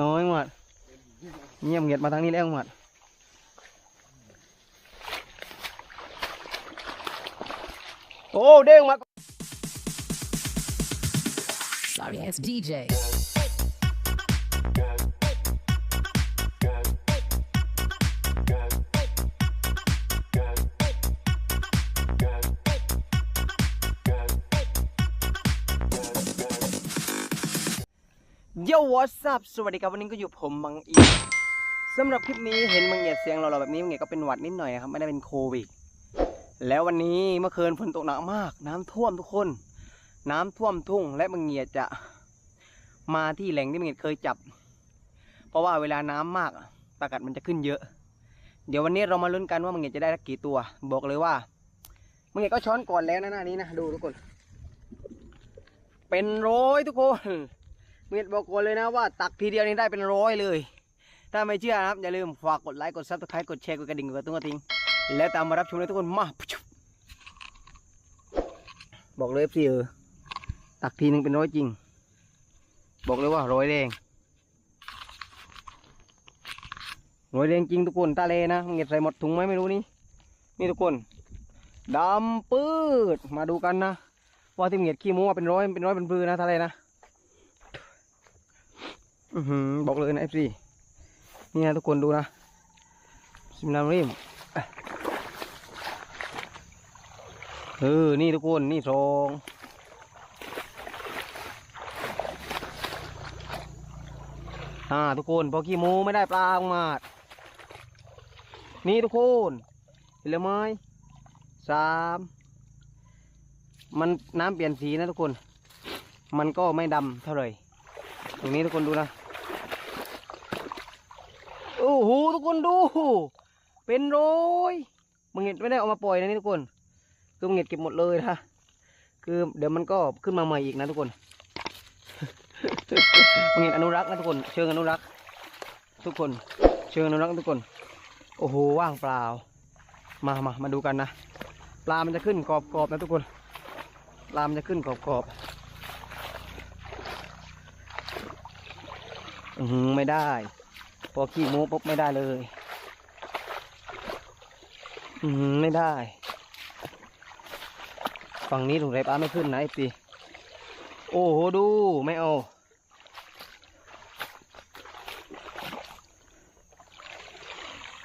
น้อยหมดเงียบเงียบมาทางนี้แล้วหมดโอ้เด้งมา Sorry ass DJ. โย่วอ s ั p สวัสดีครับวันนี้ก็อยู่ผมบังอีสำหรับคลิปนี้เห็นมังเงียดเสียงเราแบบนี้มังเงียดก็เป็นหวัดนิดหน่อยครับไม่ได้เป็นโควิดแล้ววันนี้เมื่อคืนฝนตกหนักมาก น้ำท่วมทุกคน น้ำท่วมทุ่ง และมังเงียดจะมาที่แหล่งที่มังเงียดเคยจับ เพราะว่าเวลาน้ำมากอะปากัดมันจะขึ้นเยอะ เดี๋ยววันนี้เรามาลุ้นกันว่ามังเงียดจะได้กกี่ตัว บอกเลยว่ามังเงียดก็ช้อนก่อนแล้วนะหน้านี้นะดูทุกคน เป็นร้อยทุกคน เมียดบอกก่อนเลยนะว่าตักทีเดียวนี่ได้เป็นร้อยเลย ถ้าไม่เชื่อนะครับ อย่าลืมฝากกดไลค์กดซับสไครต์กดแชร์กดกระดิ่งกดตุ้งกระทิง แล้วตามมารับชมเลยทุกคนมาบอกเลยสิเออตักทีนึงเป็นร้อยจริง บอกเลยว่าร้อยแดงร้อยแดงจริงทุกคนตาเลนะมึงเก็บใส่หมดถุงไหมไม่รู้นี่นี่ทุกคนดำปืดมาดูกันนะว่าที่มึงเก็บขี้มูว่าเป็นร้อยเป็นร้อยเป็นปืนนะทะเลนะ บอกเลยนะเอฟซีนี่นะทุกคนดูนะซิมลามริมเออ นี่ทุกคน นี่สองอ่าทุกคนพอขี้มูไม่ได้ปลาออกมา นี่ทุกคน เห็นแล้วไหมสามมันน้ำเปลี่ยนสีนะทุกคน มันก็ไม่ดำเท่าไหร่ตรงนี้ทุกคนดูนะ โอ้โหทุกคนดู เป็นร้อยมึงเห็ดไม่ได้เอามาปล่อยนะนี่ทุกคน คือมึงเห็ดเก็บหมดเลยนะคือเดี๋ยวมันก็ขึ้นมาใหม่อีกนะทุกคนมึงเห็ดอนุรักษ์นะทุกคน เชิงอนุรักษ์ ทุกคน เชิงอนุรักษ์ทุกคน โอ้โหว่างเปล่า มามามาดูกันนะปลามันจะขึ้นกรอบๆนะทุกคนปลามันจะขึ้นกรอบๆอือไม่ได้ พอขี้มูปุ๊บไม่ได้เลย อือหือไม่ได้ ฝั่งนี้ถุงไรปลาไม่ขึ้นนะไอ้ปีโอ้โหดูไม่เอา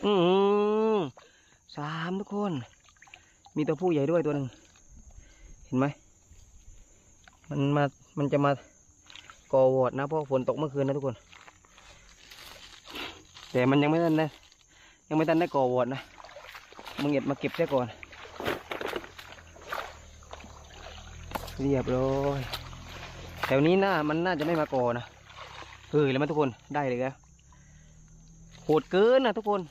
อือสามทุกคน มีตัวผู้ใหญ่ด้วยตัวหนึ่งเห็นไหม มันมา มันจะมาก่อวอดนะเพราะฝนตกเมื่อคืนนะทุกคน แต่มันยังไม่ทันนะยังไม่ทันได้ก่อวอดนะมึงเก็บมาเก็บซะก่อน เรียบร้อยแถวนี้น่ามันน่าจะไม่มาก่อนะเฮ้ยแล้วไหมทุกคนได้เลยแล้วโหดเกินนะทุกคน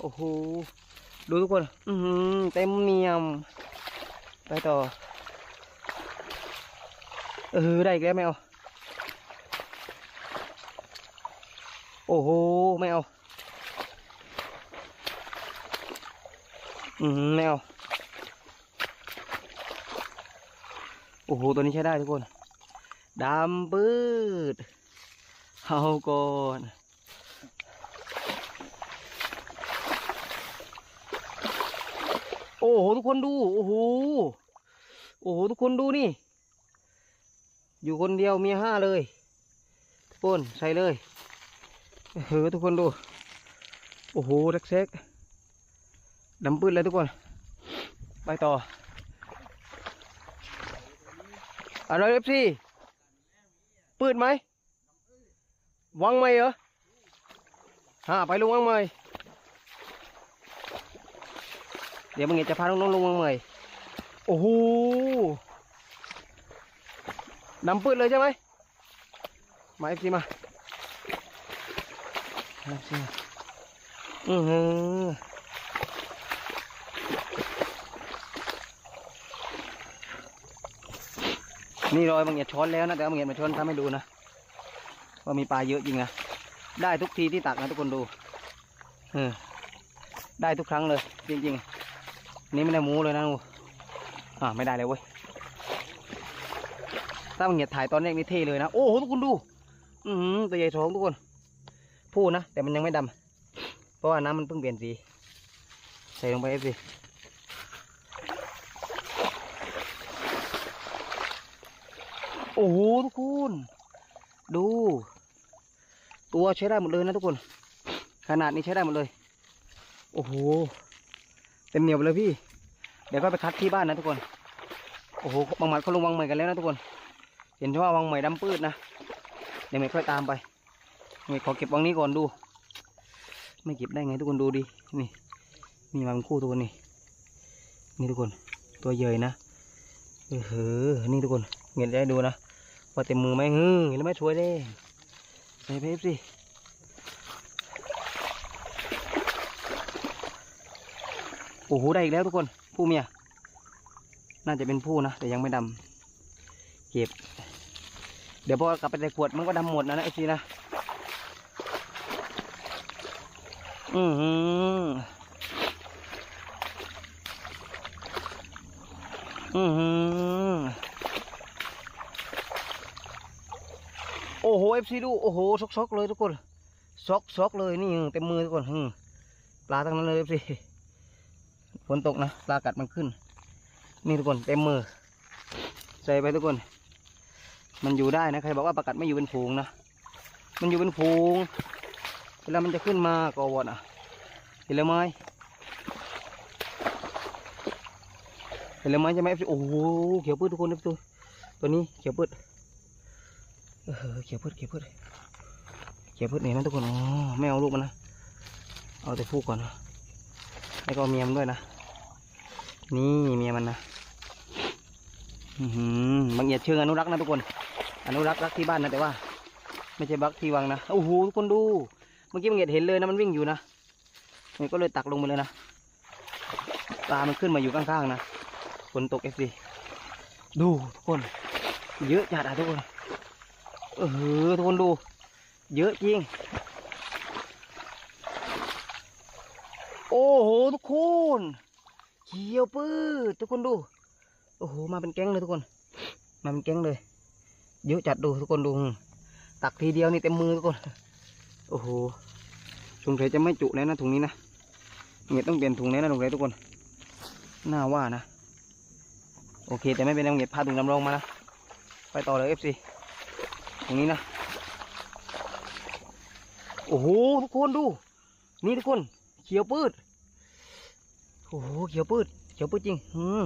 โอ้โหดูทุกคน อือหือเต็มเนียม ไปต่อ เออได้อีกแล้วไม่เอา โอ้โห ไม่เอา อืมไม่เอาโอ้โห ตัวนี้ใช้ได้ทุกคนดำปืดเอาก่อนโอ้โห ทุกคนดู โอ้โห โอ้โห ทุกคนดูนี่ อยู่คนเดียวมีห้าเลยทุกคนใส่เลยเออทุกคนดู โอ้โหเล็กเซ็ก ดำปื้นเลยทุกคน ไปต่ออะไรเอฟซีปืดไหม วังไหมเหรอฮะไปลงวังไหมเดี๋ยวมึงเห็นจะพาน้องๆลงวังไหมโอ้โหดำปืดเลยใช่ไหมมาเอฟซีมามา FC มาอือหือ นี่รอยบางเหียดช้อนแล้วนะแต่บางเหียดมาช้อนทำให้ดูนะว่ามีปลาเยอะจริงนะได้ทุกทีที่ตักนะทุกคนดูเออได้ทุกครั้งเลย จริงๆนี่ไม่ได้หมูเลยนะนูอ่าไม่ได้เลยเว้ยถ้าบางเหียดถ่ายตอนแรกนี่เท่เลยนะโอ้โหทุกคนดู อือหือตัวใหญ่ท้องทุกคนผู้นะแต่มันยังไม่ดำเพราะว่าน้ำมันเพิ่งเปลี่ยนสีใส่ลงไปเอฟซี โอ้โหทุกคน ดู ตัวใช้ได้หมดเลยนะทุกคน ขนาดนี้ใช้ได้หมดเลย โอ้โห เต็มเหนียวเลยพี่ เดี๋ยวก็ไปคัดที่บ้านนะทุกคน โอ้โห บางหมัดเขาลงวางใหม่กันแล้วนะทุกคน เห็นว่าวางใหม่ดำปืดนะ เดี๋ยวไม่ค่อยตามไปไม่ขอเก็บวางนี้ก่อนดู ไม่เก็บได้ไงทุกคนดูดิ นี่นี่มาเป็นคู่ทุกคนนี่ นี่ทุกคน ตัวใหญ่นะเออเฮ้อนี่ทุกคนเงียได้ดูนะ ว่าเต็มมือไหมเฮ้ยเห็นไหมช่วยเลยใส่เพฟสิโอ้โหได้อีกแล้วทุกคน ผู้เมีย น่าจะเป็นผู้นะ แต่ยังไม่ดำเก็บ เดี๋ยวพอกลับไปใส่ขวดมันก็ดำหมดนะนะไอซีนะอือหืออื โอ้โหเอฟซีดูโอ้โหซอกซกๆเลยทุกคนซอกซกๆเลยนี่เต็มมือทุกคนปลาทั้งนั้นเลยเอฟซีฝนตกนะปลากัดมันขึ้น นี่ทุกคนเต็มมือใส่ไปทุกคน มันอยู่ได้นะใครบอกว่าปลากัดไม่อยู่เป็นฝูงนะมันอยู่เป็นฝูงเวลามันจะขึ้นมาก็วอดอะเห็นแล้วไหมเห็นแล้วไหมใช่ไหม FC โอ้โหเขียวปืดทุกคนนะตัวตัวนี้เขียวปืด เออเขียวปืดเขียวปืดเขียวปืดนี่นะทุกคนอ๋อไม่เอาลูกมันนะเอาแต่ผู้ก่อนนะแล้วก็เอาเมียมันด้วยนะนี่เมียมันนะอือหือบางเอียดเชิงอนุรักษ์นะทุกคน อนุรักษ์รักที่บ้านนะแต่ว่า ไม่ใช่บักที่วังนะโอ้โหทุกคนดู เมื่อกี้บางเอียดเห็นเลยนะมันวิ่งอยู่นะมันก็เลยตักลงไปเลยนะปลามันขึ้นมาอยู่ข้างๆนะฝนตกเอฟซีดูทุกคน เยอะจัดอะทุกคน เออทุกคนดู เยอะจริง โอ้โหทุกคนเขียวปื้ดทุกคนดู โอ้โหมาเป็นแก๊งเลยทุกคน มาเป็นแก๊งเลย เยอะจัดดูทุกคนดู ตักทีเดียวนี่เต็มมือทุกคน โอ้โหสงสัยจะไม่จุแล้วนะถุงนี้นะเงียต้องเปลี่ยนถุงแล้วนะถุงเลยทุกคน น่าว่านะ โอเค แต่ไม่เป็นไรเงียพาถุงน้ำรองมานะ ไปต่อเลยเอฟซี ตรงนี้นะ โอ้โหทุกคนดู นี่ทุกคน เขียวปืดโอ้โหเขียวปืดเขียวปืดจริง อืม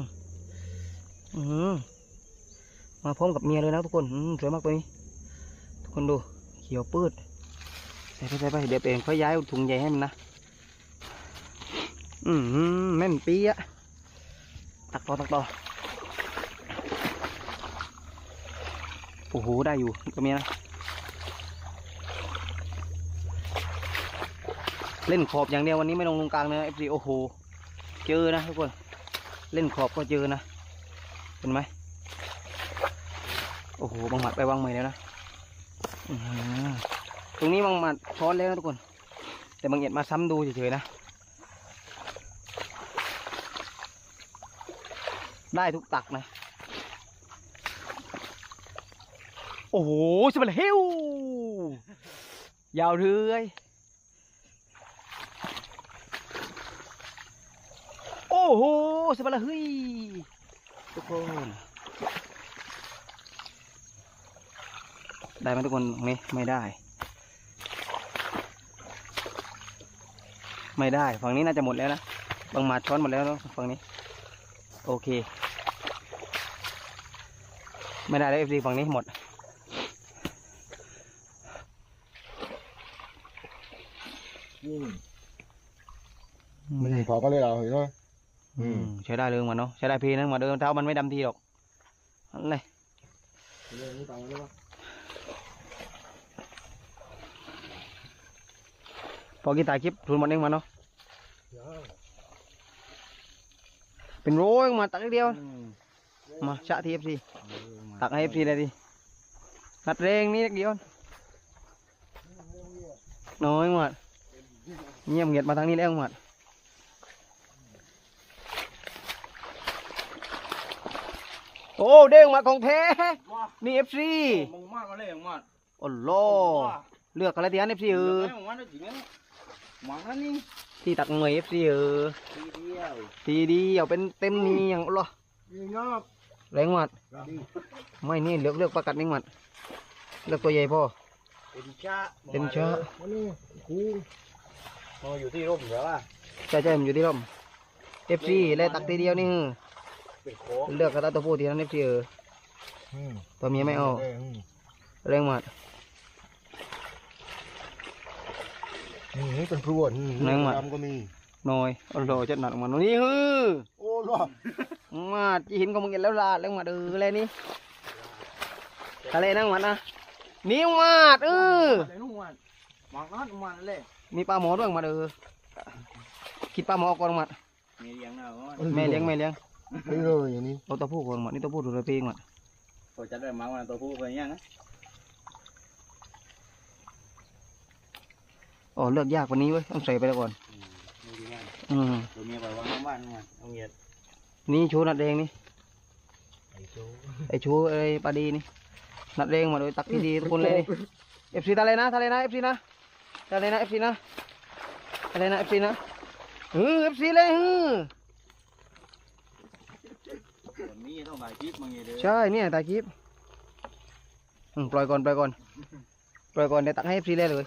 อืมมาพร้อมกับเมียเลยนะทุกคน อืมสวยมากตัวนี้ ทุกคนดู เขียวปืดใส่ไปใส่ไปเดี๋ยวเปลี่ยนค่อยย้ายถุงใหญ่ให้มันนะ อืมแม่นปีอะตักต่อตักต่อ โอ้โห ได้อยู่กับเมียนะ เล่นขอบอย่างเดียววันนี้ไม่ลงลงกลางเนื้อ FC โอ้โห เจอนะทุกคน เล่นขอบก็เจอนะ เห็นไหม โอ้โหบางหมัดไปวางใหม่แล้วนะตรงนี้บางหมัดช้อนแล้วนะทุกคน แต่บางเอียดมาซ้ำดูเฉยๆนะ ได้ทุกตักนะ โอ้โหสบัดเฮวยาวเรื่อยโอ้โหสบัดละเฮ้ยทุกคนได้ไหมทุกคนตรงนี้ไม่ได้ ไม่ได้ฝั่งนี้น่าจะหมดแล้วนะบางหมาช้อนหมดแล้วฝั่งนี้ โอเค ไม่ได้แล้วเอฟซีฝั่งนี้หมด อืมมันพ อก็เลยเอาเห็นไหมอืมใช้ได้เลยมันเนาะใช้ได้พีนะมาเดิมเท้ามันไม่ดำทีหรอกอะไรเรื่องนี้ตังค์ได้ปะพอกีตายคลิปทุนหมดเองมาเนาะเป็นโร้อยมาตักนิดเดียวอืมมาชะทีเอฟซีเออมาตักให้เอฟซีเลยดินัดเร่งนี่เดียวน้อยหมดเงียบเงียบมาทางนี้แล้วหมด โอ้เด้งมาของแท้นี่เอฟซีมึงมาดมาเลยมึงมาดโอ้โหเลือกอะไรที่อันเอฟซีเออมันจริงนะมันนี่ที่ตักหน่วยเอฟซีเออทีเดียวทีเดียวเป็นเต็มนี่อย่างเหรอนี่เนาะแรงหมัดไม่นี่เลือกเลือกประกัดนี่หมัดเลือกตัวใหญ่พ่อเป็นชาเป็นชามันนี่คูมาอยู่ที่ร่มเหรอวะใช่ใช่มันอยู่ที่ร่มเอฟซีเลยตักทีเดียวนี่ เป็นโค้งเลือกกระตาตัวผู้ทีนั้นเอฟซีเออตัวเมียไม่เอาแรงหมัดนี่เป็นพรวนนั่งมาดำก็มีน้อยโอ้โหจะหนักมันนี่ฮือโอ้รอมาจีหินก็มึงเห็นแล้วลาแรงหมัดเอออะไรนี่ทะเลนั่งหมัดนะนี่หมัดเออไอ้นุ่งมันหมักนัดมันเลยมีปลาหมอด้วยหมัดเออคิดปลาหมอก่อนหมัดมีเลี้ยงนะแม่เลี้ยงแม่เลี้ยง ไม่เลยอย่างนี้เอาตัวผู้ก่อนหมัดนี่ตัวผู้ดูเลยปีงหมัดตัวจัดได้หมักมันตัวผู้ไปยังนะอ๋อเลือกยากกว่านี้เว้ยต้องใส่ไปแล้วก่อนมีดีงานอืมตัวเมียไปวางบ้านมันเอาเงียดนี่ชูนัดแดงนี่ไอ้โซ่ไอชูไอปลาดีนี่นัดแดงมาโดยตักที่ดีทุกคนเลยนี่เอฟซีทะเลนะทะเลนะเอฟซีนะทะเลนะเอฟซีนะทะเลนะเอฟซีนะเออเอฟซีเลยเออ ตัวนี้ต้องหลายคลิปมึงเงี้ยเด้อใช่เนี่ยตาคลิปอืมปล่อยก่อนปล่อยก่อนปล่อยก่อนเดี๋ยวตักให้เอฟซีเลยเลย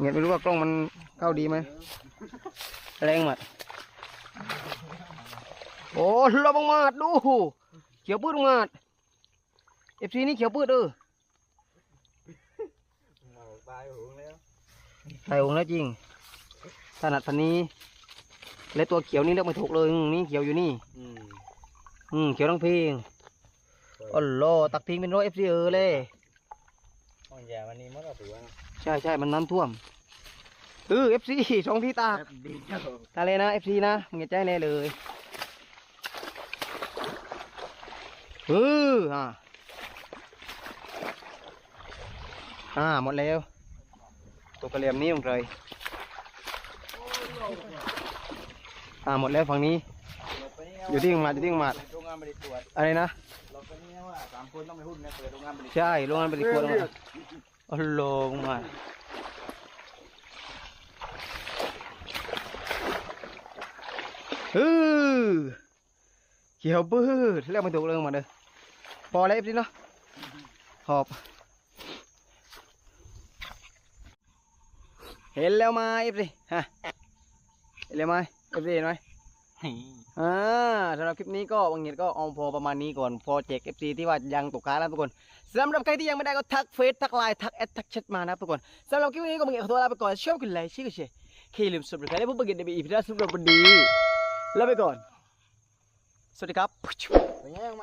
เงี้ยไม่รู้ว่ากล้องมันเข้าดีไหมแรงหมัดโอ้ระวังหมัดดูเขียวปืดหมัดเอฟซีนี่เขียวปืดเออตายหูแล้วใส่องค์แล้วจริงถนัดพันนี้ และตัวเขียวนี่เลือกไม่ถูกเลยอืมนี่เขียวอยู่นี่ อืมอืมเขียวทั้งเพลงอ๋อโลตักทิ้งเป็นร้อยเอฟซีเออเลยห้องยาวันนี้มันเอาตัวนะใช่ใช่มันน้ำท่วมเออเอฟซีสองที่ตากแป๊บเดียวทะเลนะเอฟซีนะมึงอย่าใจแน่เลยเอออ่าอ่าหมดแล้วตัวกระเหลี่ยมนี้ของใคร อ่าหมดแล้วฝั่งนี้ อยู่ที่หมาดอยู่ที่หมาดโรงงานบริตรวจอะไรนะเราเป็นนี่ว่าสามคนต้องไปหุ้นนะเปิดโรงงานบริใช่โรงงานผลิตขวดลงมาโอ้โหลงมาเออเขียวปื้ดเรียกไม่ถูกเลยมาเด้อพอแล้วเอฟซีเนาะหอบเห็นแล้วไหมเอฟซีฮะเห็นแล้วไหม เอฟซีเห็นไหมอ่าสำหรับคลิปนี้ก็วังเงียดก็เอาพอประมาณนี้ก่อนพอแจก FC ที่ว่ายังตกค้างแล้วทุกคนสำหรับใครที่ยังไม่ได้ก็ทักเฟซทักไลน์ทักแอดทักแชทมานะครับทุกคนสำหรับคลิปนี้ก็วังเงียดขอตัวลาไปก่อนชอบกันไลค์ชื่อกันแชร์เคลืมสุดเลยแล้วพบกันในอีพีหน้าสำหรับวันนี้ลาไปก่อน สวัสดีครับเป็นยังไง